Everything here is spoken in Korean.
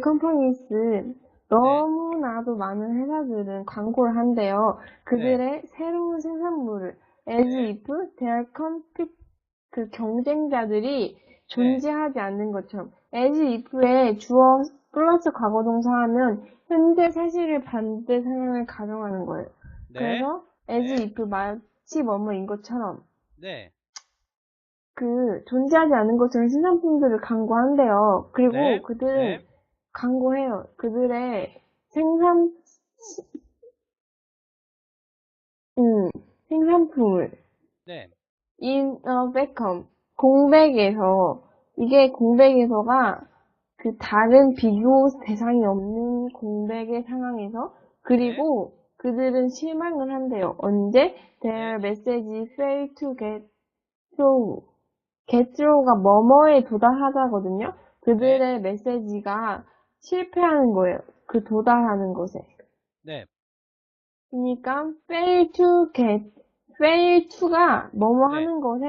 비즈니스 너무나도 많은 회사들은 광고를 한대요. 그들의 새로운 생산물을 as 네. if their compet 그 경쟁자들이 존재하지 않는 것처럼 as if에 주어 플러스 과거 동사 하면 현재 사실을 반대 상황을 가정하는 거예요. 네. 그래서 as 네. if 마치 뭐뭐인 것처럼 네. 그 존재하지 않는 것처럼 신상품들을 광고한대요. 그리고 네. 그들은 네. 광고해요. 그들의 생산 음, 생산품을 네. in a vacuum 공백에서 이게 공백에서가 그 다른 비교 대상이 없는 공백의 상황에서 그리고 그들은 실망을 한대요. 언제? Their message fail to get through. get through가 뭐뭐에 도달하다거든요. 그들의 메시지가 실패하는 거예요. 그 도달하는 것에. 네. 그러니까 fail to get, fail to가 뭐뭐 네. 하는 것에